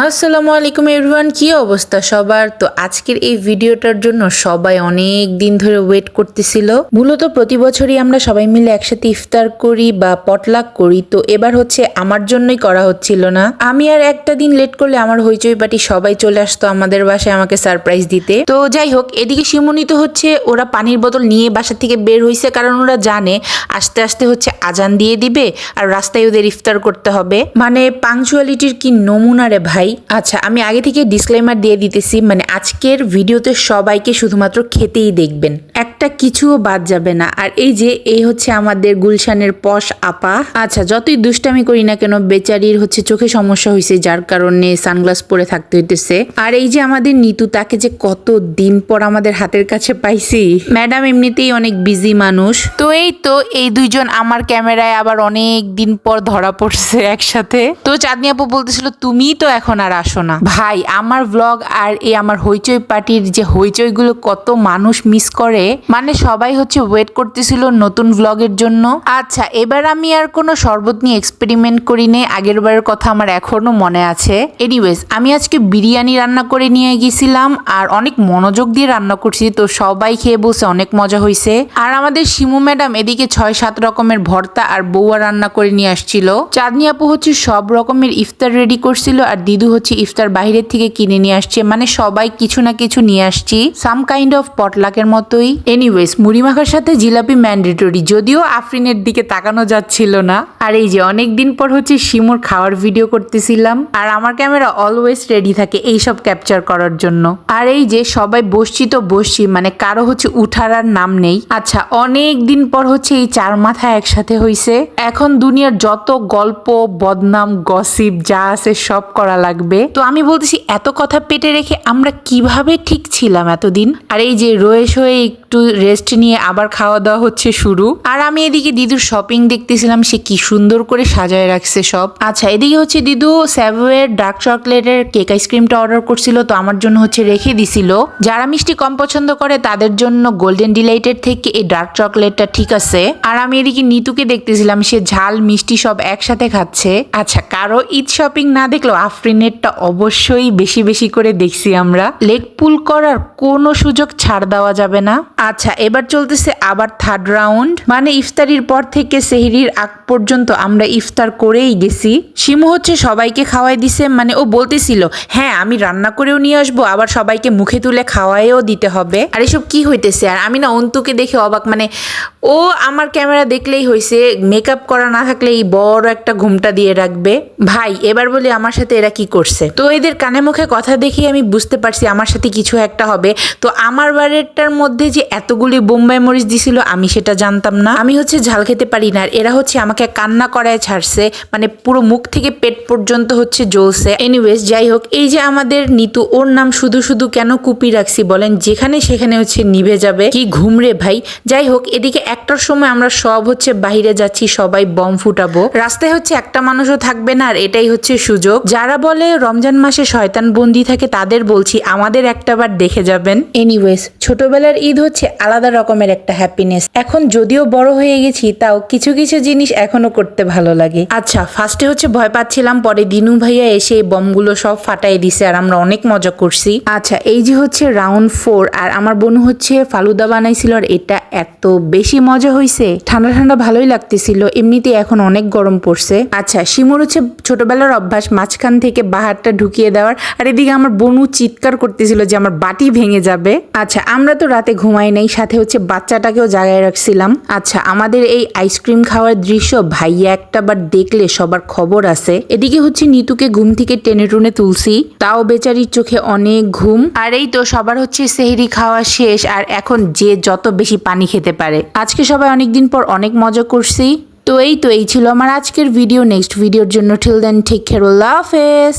আসসালামু আলাইকুম এভরিওয়ান, কি অবস্থা সবার? তো আজকের এই ভিডিওটার জন্য সবাই অনেক দিন ধরে ওয়েট করতেছিল। মূলত প্রতি বছরই আমরা সবাই মিলে একসাথে ইফতার করি বা পটলাক করি, তো এবার হচ্ছে আমার জন্যই করা হচ্ছিল না। আমি আর একটা দিন লেট করলে আমার হইচই পার্টি সবাই চলে আসতো আমাদের বাসায় আমাকে সারপ্রাইজ দিতে। তো যাই হোক, এদিকে শিমুনি তো হচ্ছে ওরা পানির বোতল নিয়ে বাসা থেকে বের হয়েছে কারণ ওরা জানে আস্তে আস্তে হচ্ছে আজান দিয়ে দিবে আর রাস্তায় ওদের ইফতার করতে হবে। মানে পাংচুয়ালিটির কি নমুনা রে ভাই? আচ্ছা আমি আগে থেকে ডিসক্লেমার দিয়ে দিতেছি মানে আজকের ভিডিওতে সবাইকে শুধুমাত্র খেতেই দেখবেন। একটা কিছুও বাদ যাবে না। আর এই যে, এই হচ্ছে আমাদের গুলশানের পশ আপা। আচ্ছা যতই দুষ্টামি করি না কেন, বেচারির হচ্ছে চোখে সমস্যা হয়েছে যার কারণে সানগ্লাস পরে থাকতে হইতেছে। আর এই যে আমাদের নিতু, তাকে যে কত দিন পর আমাদের হাতের কাছে পাইছি। ম্যাডাম এমনিতেই অনেক বিজি মানুষ। তো এই তো, এই দুইজন আমার ক্যামেরায় আবার অনেক দিন পর ধরা পড়ছে একসাথে। তো চাঁদনি আপু বলতেছিল তুমি তো এখন আর আসো না। ভাই, আমার ব্লগ আর এই আমার হইচই পার্টির যে হইচইগুলো কত মানুষ মিস করে মানে সবাই হচ্ছে ওয়েট করতেছিল নতুন ব্লগের জন্য। আচ্ছা এবার আমি আর কোনো শরবত নিয়ে এক্সপেরিমেন্ট করি নে আগের বারের কথা আমার এখনও মনে আছে। এনিওয়েজ আমি আজকে বিরিয়ানি রান্না করে নিয়ে গেছিলাম আর অনেক মনোযোগ দিয়ে রান্না করছি, তো সবাই খেয়ে বসে অনেক মজা হয়েছে আর আমাদের শিমু ম্যাডাম এদিকে ছয় সাত রকমের ভর্তা আর বৌয়া রান্না করে নিয়ে আসছিল। চাঁদনি আপু হচ্ছে সব রকমের ইফতার রেডি করছিল আর দিদু হচ্ছে ইফতার বাইরের থেকে কিনে নিয়ে আসছে মানে সবাই কিছু না কিছু নিয়ে আসছি সাম কাইন্ড অফ পটলাকের মতোই। এনিওয়েজ মুড়ি মাখার সাথে জিলাপি ম্যান্ডেটরি যদিও আফরিনের দিকে তাকানো যাচ্ছিল না। আর এই যে অনেক দিন পর হচ্ছে শিমুর খাওয়ার ভিডিও করতেছিলাম, আর আমার ক্যামেরা অলওয়েজ রেডি থাকে এইসব ক্যাপচার করার জন্য। আর এই যে সবাই বসছি তো বসছি মানে কারও হচ্ছে উঠার আর নাম নেই। আচ্ছা অনেক দিন পর হচ্ছে এই চার মাথা একসাথে হইছে। এখন দুনিয়ার যত গল্প, বদনাম গসিপ যা আছে সব করা লাগবে। তো আমি বলতেছি, এত কথা পেটে রেখে আমরা কীভাবে ঠিক ছিলাম এতদিন? আর এই যে রয়েস হয়ে একটু রেস্ট নিয়ে আবার খাওয়া দাওয়া হচ্ছে শুরু। আর আমি এদিকে দিদুর শপিং দেখতেছিলাম, সে কি সুন্দর করে সাজায় রাখছে সব। আচ্ছা এদিকে হচ্ছে দিদু স্যাভোয়ের ডার্ক চকলেটের কেক আইসক্রিমটা অর্ডার করছিল, তো আমার জন্য হচ্ছে রেখে দিছিল। যারা মিষ্টি কম পছন্দ করে, তাদের জন্য গোল্ডেন ডিলাইটের থেকে এই ডার্ক চকলেটটা ঠিক আছে। আর আমি এদিকে নিতুকে দেখতেছিলাম, সে ঝাল মিষ্টি সব একসাথে খাচ্ছে। আচ্ছা কারও ঈদ শপিং না দেখলেও আফরিনেরটা অবশ্যই বেশি বেশি করে দেখছি আমরা। লেগ পুল করার কোনো সুযোগ ছাড় দেওয়া যাবে না। আচ্ছা এবার চলতেছে আবার থার্ড রাউন্ড মানে ইফতারির পর থেকে সেহরির আগ পর্যন্ত আমরা ইফতার করেই গেছি। শিমু হচ্ছে সবাইকে খাওয়াই দিছে মানে ও বলতেছিল হ্যাঁ আমি রান্না করেও নিয়ে আসব, আবার সবাইকে মুখে তুলে খাওয়াইও দিতে হবে। আর এসব কি হইতেছে? আর আমি না অন্তুকে দেখে অবাক মানে ও আমার ক্যামেরা দেখলেই হয়েছে মেকআপ করা না থাকলে এই বড় একটা ঘুমটা দিয়ে রাখবে। ভাই, এবার বলি আমার সাথে এরা কি করছে? তো এদের কানে মুখে কথা দেখে আমি বুঝতে পারছি আমার সাথে কিছু একটা হবে। তো আমার বাড়িটার মধ্যে যে এতগুলি বোম্বাই মরিচ দিছিল, আমি সেটা জানতাম না। আমি হচ্ছে ঝাল খেতে পারি না আর এরা হচ্ছে আমাকে কান্না করায় ছাড়ছে। মানে পুরো মুখ থেকে পেট পর্যন্ত হচ্ছে জ্বলছে। এনিওয়েজ যাই হোক, এই যে আমাদের নিতু, ওর নাম শুধু শুধু কেন কুপি রাখছি বলেন? যেখানে সেখানে হচ্ছে নিভে যাবে। কি ঘুমরে ভাই? যাই হোক, এদিকে একটার সময় আমরা সব হচ্ছে বাইরে যাচ্ছি, সবাই বম ফুটাবো। রাস্তায় হচ্ছে একটা মানুষও থাকবে না আর এটাই হচ্ছে সুযোগ। যারা রমজান মাসে শয়তান বন্দি থাকে তাদের বলছি আমাদের একটা বার দেখে যাবেন। এনিওয়েজ ছোটবেলার ঈদ হচ্ছে আলাদা রকমের একটা হ্যাপিনেস এখন যদিও বড় হয়ে গেছি তাও কিছু কিছু জিনিস এখনও করতে ভালো লাগে। আচ্ছা ফার্স্টে হচ্ছে ভয় পাচ্ছিলাম পরে দিনু ভাইয়া এসে এই বমগুলো সব ফাটাই দিছে আর আমরা অনেক মজা করছি। আচ্ছা এই যে হচ্ছে রাউন্ড ফোর আর আমার বোন হচ্ছে ফালুদা বানাইছিল আর এটা এত বেশি মজা হয়েছে ঠান্ডা ঠান্ডা ভালোই লাগতেছিল এমনিতে এখন অনেক গরম পড়ছে। আচ্ছা শিমুর হচ্ছে ছোটবেলার অভ্যাস মাঝখান থেকে বাহারটা ঢুকিয়ে দেওয়ার। আর এদিকে আমার বোনু চিৎকার করতেছিল যে আমার বাটি ভেঙে যাবে। আচ্ছা আমরা তো রাতে ঘুমাই নাই, সাথে হচ্ছে বাচ্চাটাকেও জাগায় রাখছিলাম। আচ্ছা আমাদের এই আইসক্রিম খাওয়ার দৃশ্য ভাইয়া একটা বার দেখলে সবার খবর আছে। এদিকে হচ্ছে নিতুকে ঘুম থেকে টেনে টুনে তুলছি। তাও বেচারির চোখে অনেক ঘুম। আর এই তো সবার হচ্ছে সেহরি খাওয়া শেষ। আর এখন যে যত বেশি পানি খেতে পারে। আজকে সবাই অনেকদিন পর অনেক মজা করছি। তো এই তো, এই ছিল আমার আজকের ভিডিও নেক্সট ভিডিওর জন্য ঠিল দেন ঠিক খেরোল্লা হাফেজ।